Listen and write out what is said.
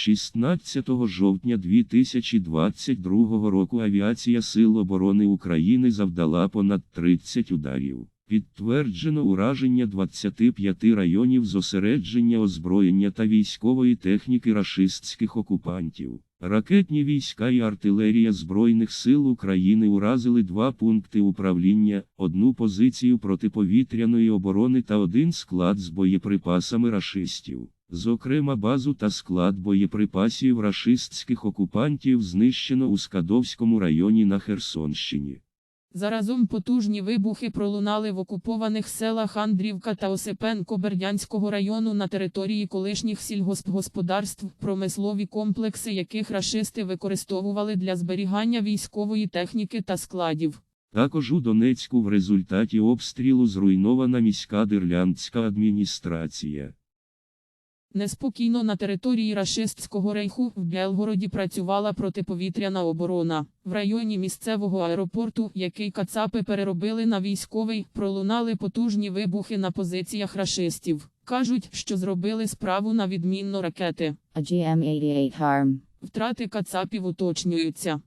16 жовтня 2022 року авіація Сил оборони України завдала понад 30 ударів. Підтверджено ураження 25 районів зосередження озброєння та військової техніки рашистських окупантів. Ракетні війська і артилерія Збройних сил України уразили два пункти управління, одну позицію протиповітряної оборони та один склад з боєприпасами рашистів. Зокрема, базу та склад боєприпасів рашистських окупантів знищено у Скадовському районі на Херсонщині. Заразом потужні вибухи пролунали в окупованих селах Андрівка та Осипенко Бердянського району на території колишніх сільгоспгосподарств, промислові комплекси яких рашисти використовували для зберігання військової техніки та складів. Також у Донецьку в результаті обстрілу зруйнована міська Дерляндська адміністрація. Неспокійно на території рашистського рейху в Белгороді працювала протиповітряна оборона. В районі місцевого аеропорту, який кацапи переробили на військовий, пролунали потужні вибухи на позиціях рашистів. Кажуть, що зробили справу на відмінно ракети. A GM88 harm. Втрати кацапів уточнюються.